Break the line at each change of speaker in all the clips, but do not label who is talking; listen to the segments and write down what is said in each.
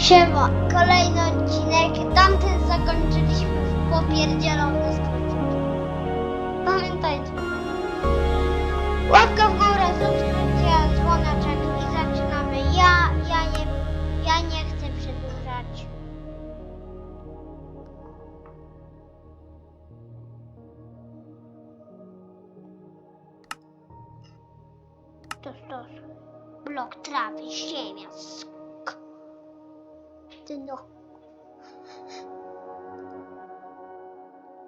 Siema, kolejny odcinek. Tamten zakończyliśmy w popierdzielony sposób. Pamiętajcie. Łapka w górę, subskrypcja, dzwoneczek i zaczynamy. Ja, ja nie, ja nie chcę przedłużać. To stos. Blok trawy, ziemia. Dno.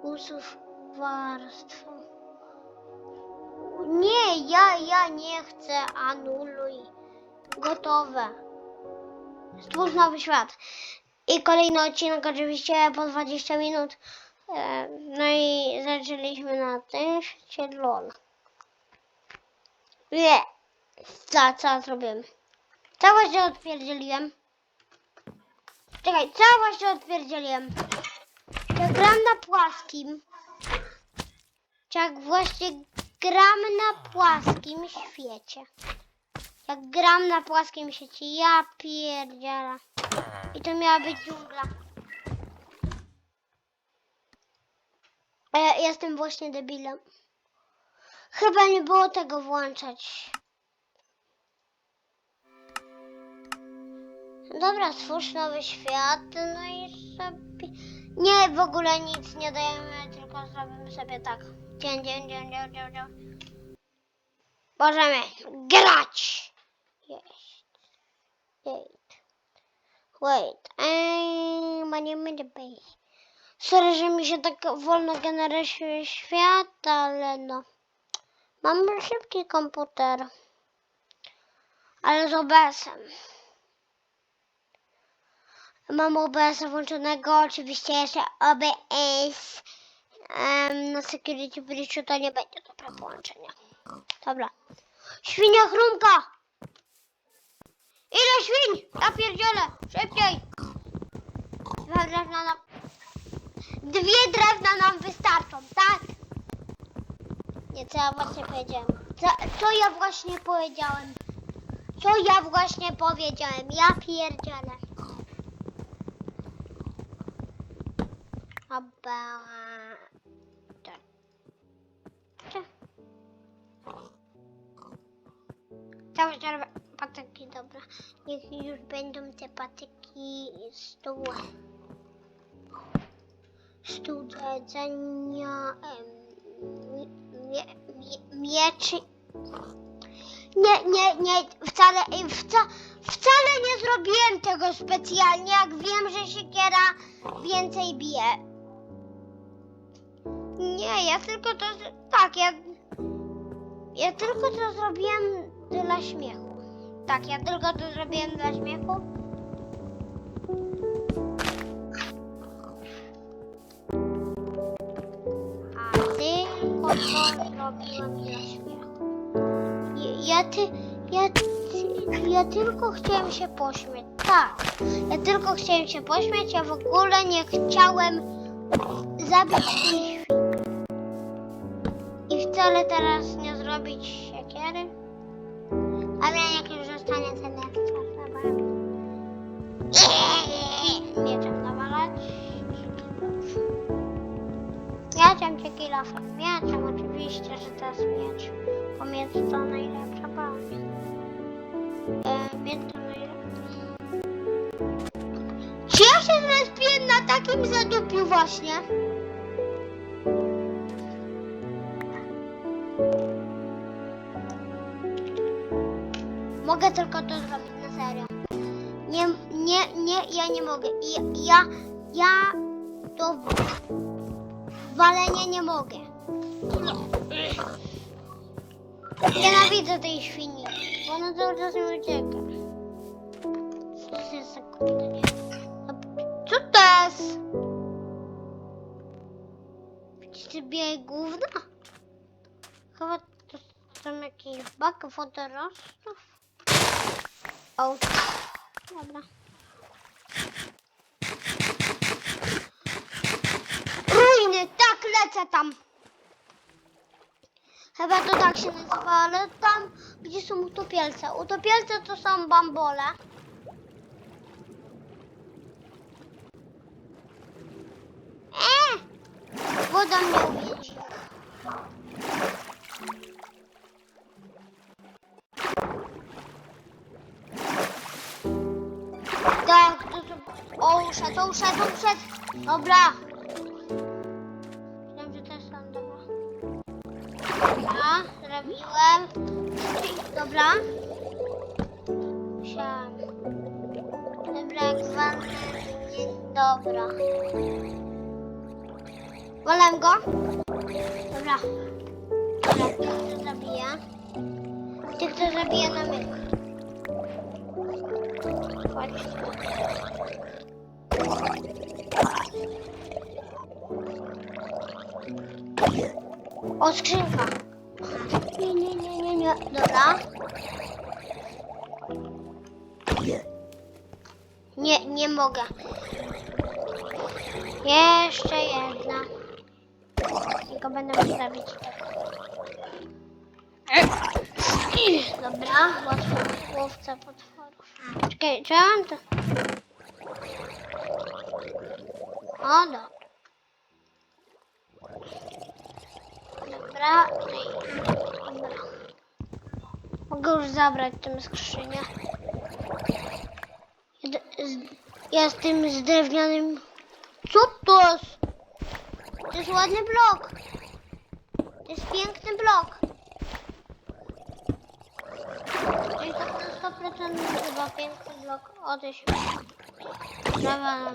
Usów warstwą. Nie, ja, ja nie chcę, anuluj. Gotowe. Stwórz nowy świat. I kolejny odcinek oczywiście po 20 minut. E, No i zaczęliśmy na tym świecie LOL. Nie. Co, co zrobiłem? Właśnie odpierdzieliłem? Czekaj, co właśnie odpierdzieliłem? Jak gram na płaskim. Jak właśnie gram na płaskim świecie. Jak gram na płaskim świecie, ja pierdzielę. I to miała być dżungla. Ja jestem właśnie debilem. Chyba nie było tego włączać. Dobra, stwórz nowy świat, no i sobie... Nie, w ogóle nic nie dajemy, tylko zrobimy sobie tak. Dzień, dzień, dzień, dzień, dzień, dzień. Możemy grać! Jest. Wait. Wait. Eee, ma nie będzie być. Sorry, że mi się tak wolno generuje świat, ale no. Mam szybki komputer. Ale z OBS-em. Mam OBS włączonego, oczywiście jeszcze OBS. Um, na Security Bridge'u to nie będzie dobre połączenie. Dobra. Świnia chrumka! Ile świń? Ja pierdzielę! Szybciej! Dwa drewna nam... Dwie drewna nam wystarczą, tak? Nie, co ja właśnie powiedziałem? Co, co ja właśnie powiedziałem? Co ja właśnie powiedziałem? Ja pierdzielę. Tak. Cały czas patyki, dobra. Niech już będą te patyki stół. Stół do jedzenia. mieczy. Nie, nie, nie, wcale, ej, wca, wcale nie zrobiłem tego specjalnie, jak wiem, że siekiera więcej bije. Nie, ja tylko to, tak, ja, ja tylko to zrobiłem dla śmiechu. Tak, ja tylko to zrobiłem dla śmiechu. A tylko to zrobiłem dla śmiechu. Ja, ja, ty, ja, ja tylko chciałem się pośmiać. Tak, ja tylko chciałem się pośmiać, ja w ogóle nie chciałem zabić tej wcale teraz nie zrobić siekiery. Ale jak już zostanie ten ekspert, dobra. Mieczem nawalać. Mieczem czy kilofem? Mieczem oczywiście, że to jest miecz. Bo miecz to najlepsza broń. E, miecz to najlepsza. Czy ja się zrespiłem na takim zadupiu właśnie? Mogę tylko to zrobić na serio. Nie, nie, nie, ja nie mogę. Ja, ja, ja to walenie nie mogę. Nienawidzę tej świni, bo ona cały czas mi ucieka. Co to jest? Widzicie białe gówno? Chyba to są jakieś bak wodorostów. O, dobra. Ruiny, tak lecę tam. Chyba to tak się nazywa, ale tam, gdzie są utopielce. Utopielce to są bambole. Eee! Woda mnie O, uszedł, uszedł. Dobra. Myślałem, że jest on, dobra. Dobra, zrobiłem. Dobra. Musiałam. Dobra, jak. Nie, dobra. Wolę go. Dobra. Dobra, tych to zabija. Tych to zabija na myk. Chodź. O, skrzynka. Nie, nie, nie, nie, nie. Dobra. Nie, nie mogę. Jeszcze jedna. Tylko będę mógł zabić Dobra, łatwo, łowca potworów. Czekaj, czy? O, dobra. Dobra, i- dobra. Mogę już zabrać tę skrzynię. Ja z- tym z drewnianym... Co to jest? To jest ładny blok. To jest piękny blok. To na 100% chyba piękny blok. Odejdź. Brawa.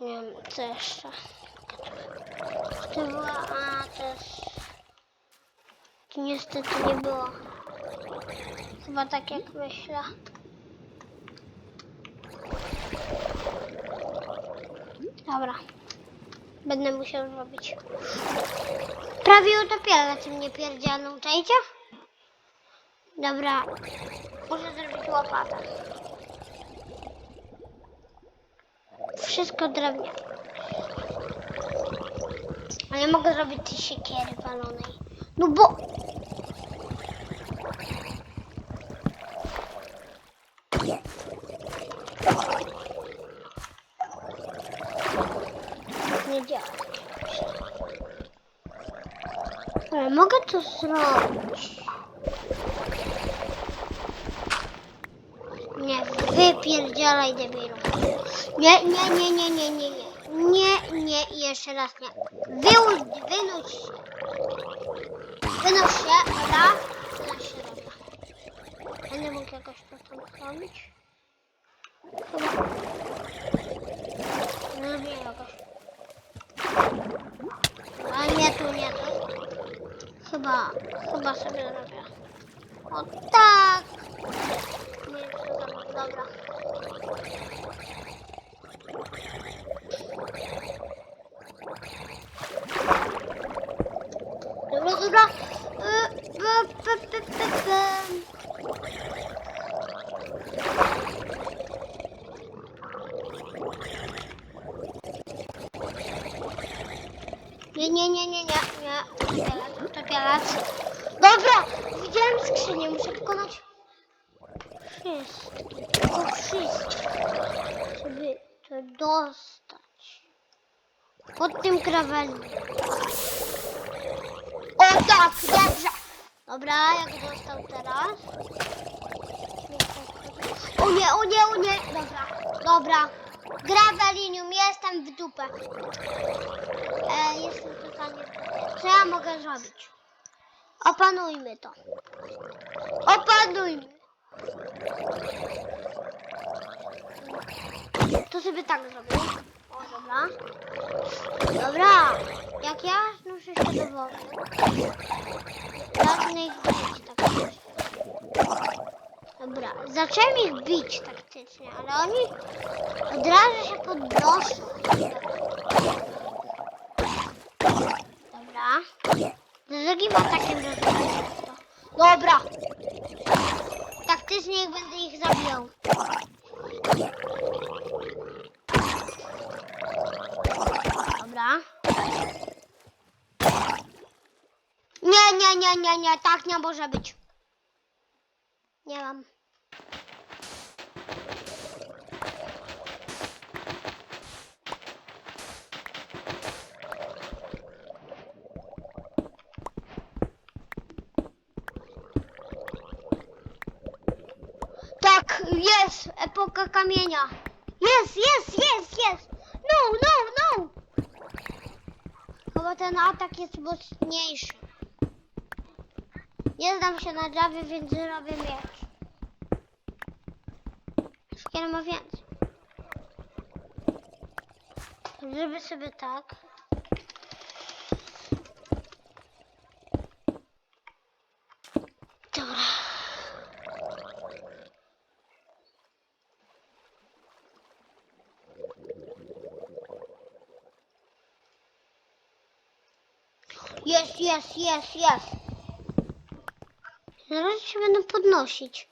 Nie wiem, co jeszcze. To była, a. Tu niestety nie było. Chyba tak jak myślę. Dobra. Będę musiał zrobić. Prawie utopiła tym nie pierdzielną, czajcie? Dobra. Muszę zrobić łopatę. Wszystko drewniane. Ale nie mogę zrobić tej siekiery walonej. No bo... Nie działa. Ale mogę to zrobić. Nie, wypierdzielaj debilu. Nie, nie, nie, nie, nie, nie, nie. Nie, nie, jeszcze raz nie. Wyłóż, wynuć się. Wynoś się, dobra? Wynoś się, dobra. Będę mógł jakoś to tam zrobić? Chyba. Zrobię jakoś. Ale nie tu, nie tu. Chyba, chyba sobie zrobię. O tak! Nie wiem, co tam, dobra. Dobra, dobra. Y, p- p- p- p- p. Nie, nie, nie, nie, nie, nie. Utopialać, utopialać. Dobra, widziałem skrzynię, muszę pokonać wszystkie, tylko wszystkie, żeby to dostać. Pod tym krawędzi. O tak, dobrze. Dobra, jak dostał teraz? O nie, o nie, o nie. Dobra, dobra. Grawelinium, jestem w dupę. E, jestem totalnie w dupie. Co ja mogę zrobić? Opanujmy to. Opanujmy. To sobie tak zrobię. O, dobra. Dobra. Jak ja znoszę się do wody. Ich bić taktycznie. Dobra, zacząłem ich bić taktycznie, ale oni od razu się podnoszą. Dobra. Z drugim atakiem rozumiem to. Dobra. Taktycznie jak będę ich zabijał. Dobra. Nie, nie, nie, nie, nie, tak nie może być. Nie mam. Tak, jest epoka kamienia. Jest, jest, jest, jest. No, no, no. Chyba ten atak jest mocniejszy. Nie znam się na Javie, więc zrobię miecz. Szkiel ma więcej. Zrobię sobie tak. Dobra. Jest, jest, jest, jest. Zaraz się będę podnosić.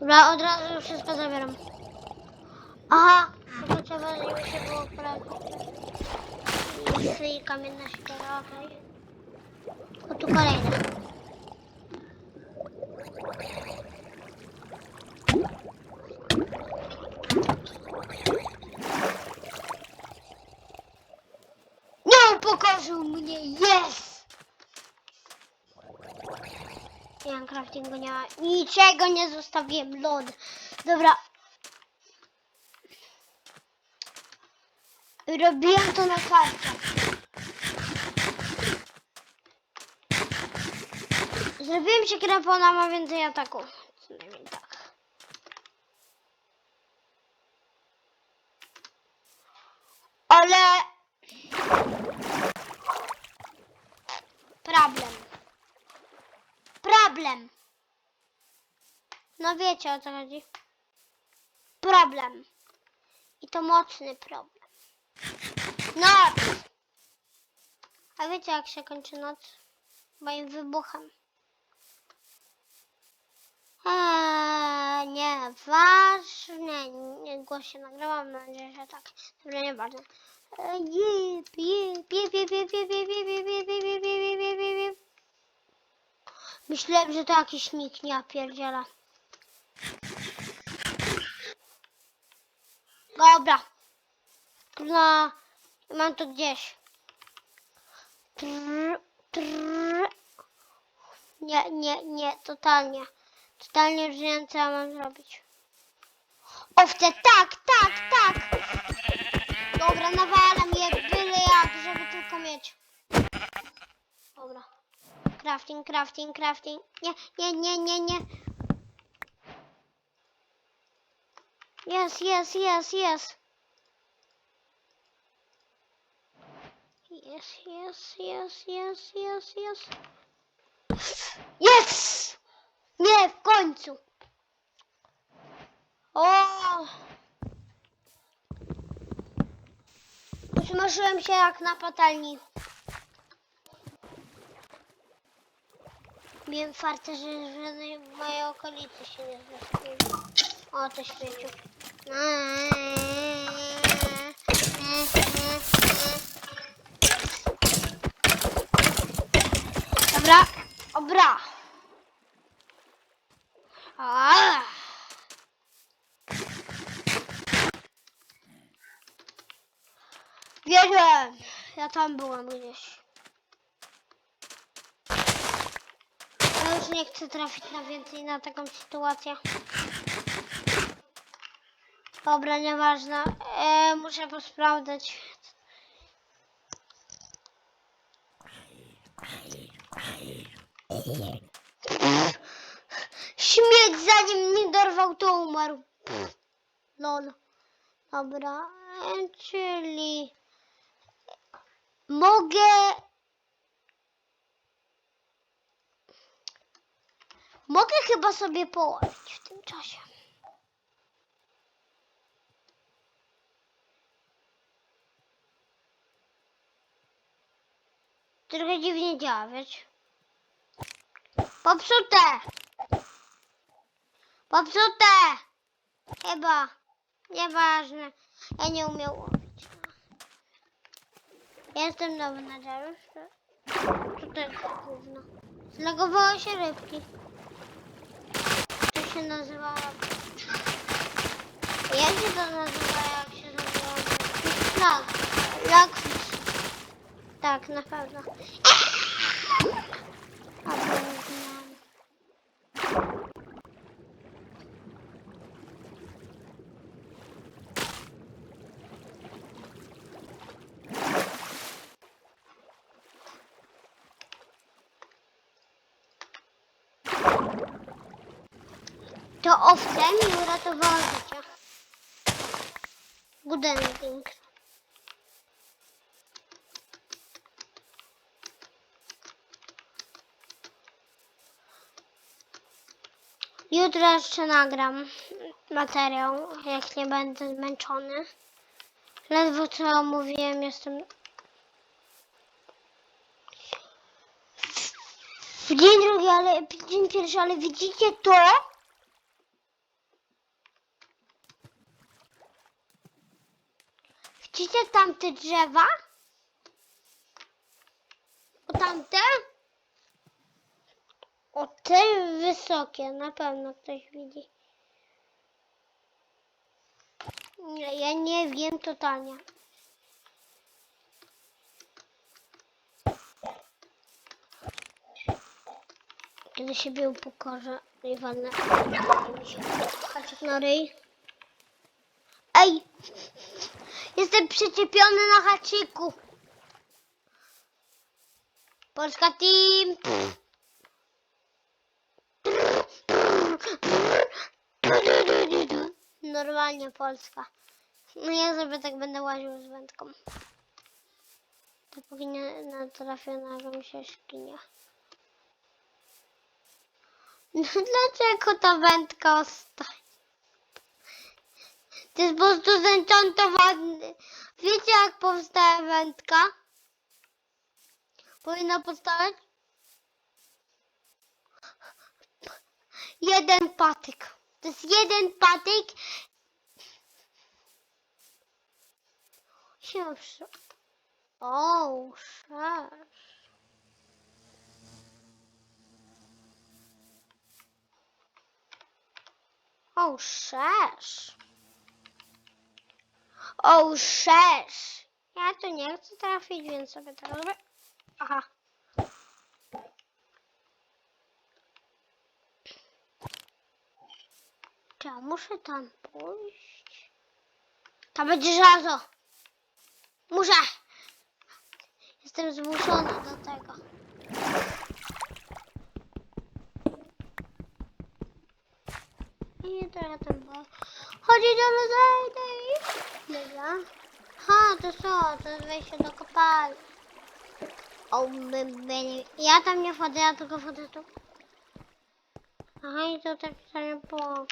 Dobra, od razu wszystko zabieram. Aha, żeby się było prawie. Lisy i kamienna ściera, okej. O, tu kolejne. Nie upokorzył mnie, jest! Nie mam craftingu, nie ma. Niczego nie zostawiłem, lod. Dobra. Robiłem to na kartę. Zrobiłem się krapona, ma więcej ataku. Co najmniej tak. Ale... Problem. Problem. No wiecie o co chodzi. Problem. I to mocny problem. Noc! A wiecie jak się kończy noc? Moim wybuchem. Eee, nieważne. Nie, głos się nagrałam, mam nadzieję, że tak. Dobra, nieważne. Eee, Jip, jip, jip, jip, jip, jip, jip, jip, jip, jip, jip, jip, jip, jip. Myślałem, że to jakiś nick, nie pierdziela. Dobra. No, mam to gdzieś. Trrr, trrr. Nie, nie, nie, totalnie. Totalnie już nie wiem, co ja mam zrobić. Owce, tak, tak, tak! Dobra, nawalam je byle jak, żeby tylko mieć. Dobra. Crafting, crafting, crafting. Nie, nie, nie, nie, nie. Yes, yes, yes, yes. Yes, yes, yes, yes, yes, yes. Yes! Nie, w końcu. O! Usmażyłem się jak na patelni. Miałem fartę, że w mojej okolicy się nie zrespił. O, to śmieciu. Dobra, obra. Wiedziałem, ja tam byłam gdzieś. Ja już nie chcę trafić na więcej na taką sytuację. Dobra, nieważne. E, muszę posprawdzać. To umarł. Pff, Lol. Dobra, czyli mogę Mogę chyba sobie położyć w tym czasie. Trochę dziwnie działa, wiesz? Popsute! Popsute! Chyba. Nieważne. Ja nie umiem łowić. Jestem nowy na. Co to za gówno? Zlagowały się rybki. To się nazywa... Jak się to nazywa, jak się nazywa? Lag. Lagfish. Tak, na pewno. A, bo nie znam. To owce mi uratowało życie. Budynek. Jutro jeszcze nagram materiał, jak nie będę zmęczony. Ledwo co mówiłem, jestem... W dzień drugi, ale w dzień pierwszy, ale widzicie to? Widzicie tamte drzewa? O tamte? O te wysokie, na pewno ktoś widzi. Ja nie wiem totalnie. Kiedy po korze i walnę haczyk na ryj. Ej! Jestem przyczepiony na haczyku. Polska team! Normalnie Polska. No ja sobie tak będę łaził z wędką. Dopóki nie natrafię na jakąś. No dlaczego ta wędka ostatnia? To jest po prostu zenchantowany. Wiecie jak powstała wędka? Powinna powstać? Jeden patyk. To jest jeden patyk. Się przy... O, sześć. O, sześć. O, sześć. Ja tu nie chcę trafić, więc sobie to robię. Aha. Czy ja muszę tam pójść? To będzie żelazo. Muszę. Jestem zmuszona do tego. I to ja tam bo... Chodzi do zejdę i... Dobra. Ha, to co? To jest wejście do kopalni. O, by, by, ja tam nie wchodzę, ja tylko wchodzę tu. Aha, i to tak sobie pokawaj.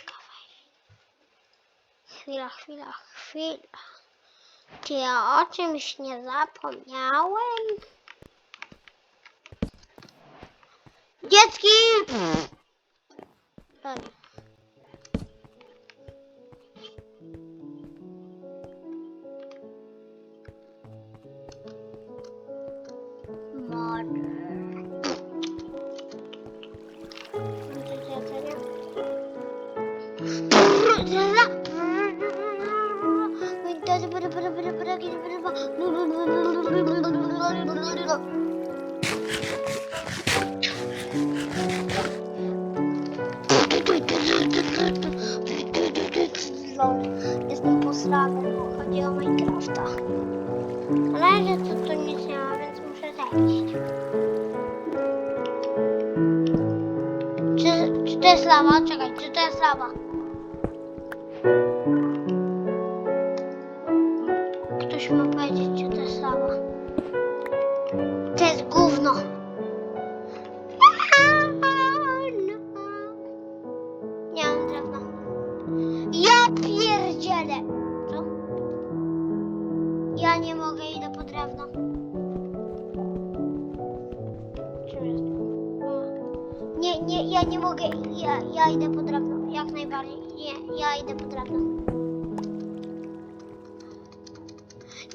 Chwila, chwila, chwila. Czy ja o czymś nie zapomniałem? Dziecki! Dobra. Jestem posrany, bo chodzi o Minecrafta. Na razie to nic nie ma, więc muszę zejść. Czy, czy to jest lawa? Czekaj, czy to jest lawa?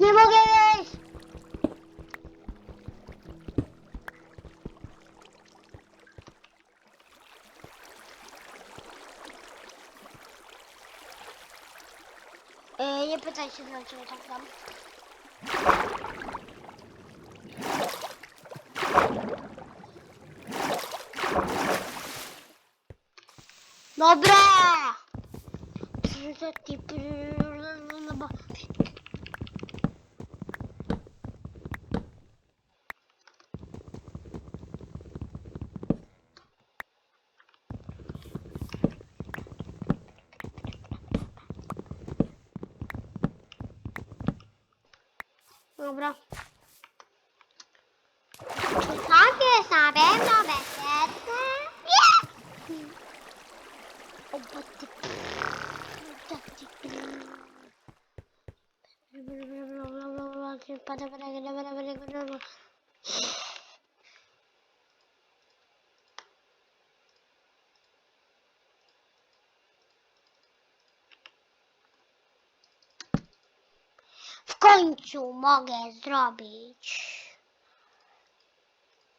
Nie mogę jeść! Yy, nie pytaj się dlaczego tak dam. Dobra! Końcu mogę zrobić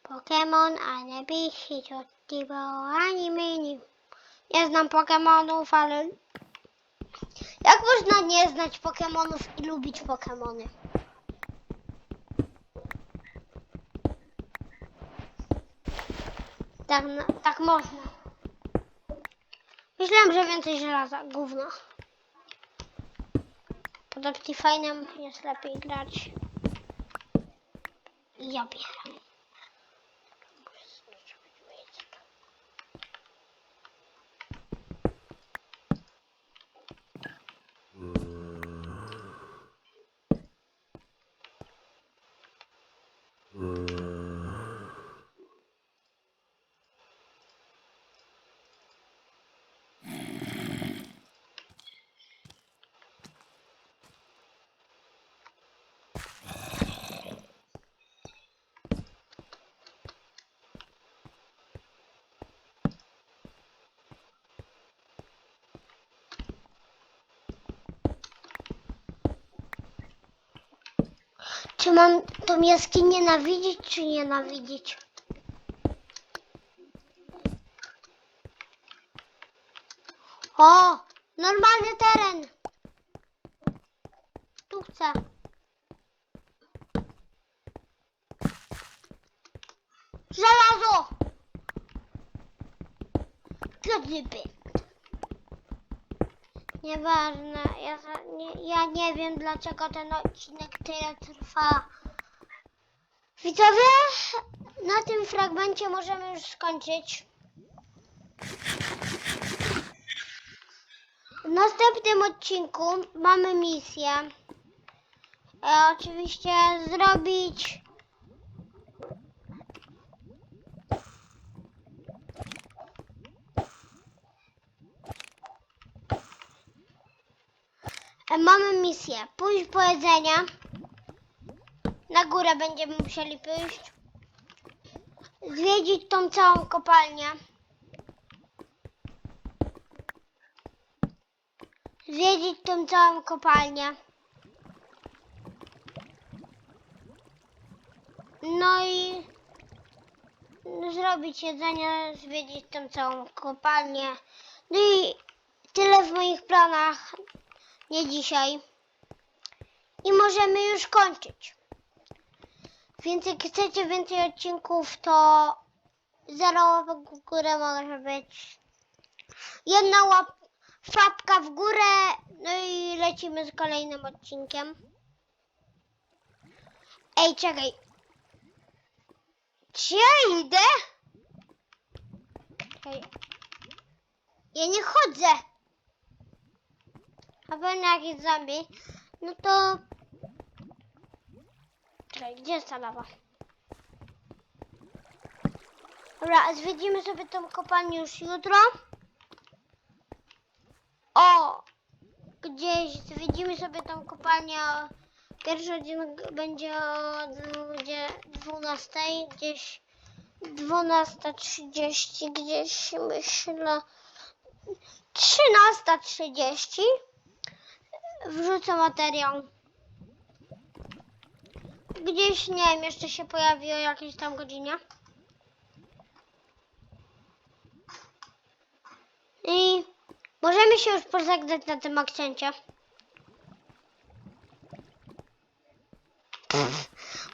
Pokémon, a nie piszeć od tego ani mini. Nie znam Pokémonów, ale jak można nie znać Pokémonów i lubić Pokémony? Tak, tak można. Myślałem, że więcej żelaza, gówno. Pod Optifine'em jest lepiej grać. I ja bieram. Czy mam tą jaskinię nienawidzić, czy nienawidzić? O, normalny teren. Tu chcę. Żelazo! Gdyby. Nieważne, ja, nie, ja nie wiem dlaczego ten odcinek tyle trwa. Widzowie, na tym fragmencie możemy już skończyć. W następnym odcinku mamy misję. E, oczywiście zrobić Mamy misję. Pójść po jedzenie. Na górę będziemy musieli pójść. Zwiedzić tą całą kopalnię. Zwiedzić tą całą kopalnię. No i zrobić jedzenie, zwiedzić tą całą kopalnię. No i tyle w moich planach nie dzisiaj. I możemy już kończyć. Więc jak chcecie więcej odcinków, to zero w górę może być. Jedna łap, łapka w górę, no i lecimy z kolejnym odcinkiem. Ej, czekaj. Czy ja idę? Ja nie chodzę. A pewnie jakiś zombie. No to... Czekaj, gdzie jest ta lawa? Dobra, zwiedzimy sobie tą kopalnię już jutro. O! Gdzieś zwiedzimy sobie tą kopalnię. Pierwszy odcinek będzie o 12, gdzieś 12.30, gdzieś myślę 13.30 wrzucę materiał. Gdzieś, nie wiem, jeszcze się pojawi o jakiejś tam godzinie. I możemy się już pożegnać na tym akcencie.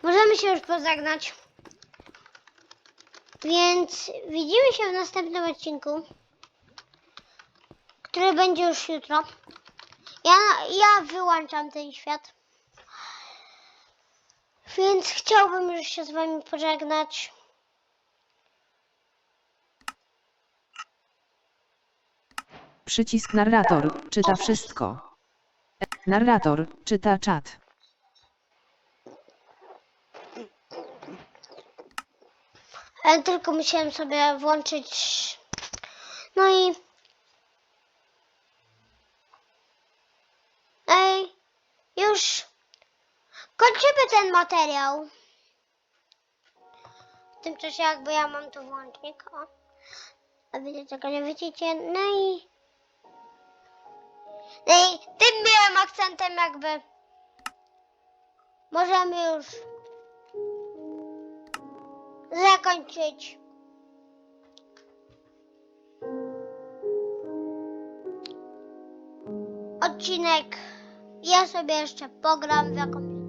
Możemy się już pożegnać. Więc widzimy się w następnym odcinku, który będzie już jutro. Ja, ja wyłączam ten świat. Więc chciałbym już się z wami pożegnać.
Przycisk narrator czyta wszystko. Narrator czyta czat.
Ale tylko musiałem sobie włączyć. No i kończymy ten materiał. W tym czasie jakby ja mam tu włącznik, o. A wiecie tego nie widzicie, no i... No i tym miłym akcentem jakby... Możemy już... Zakończyć. Odcinek. Ja sobie jeszcze pogram w jakąś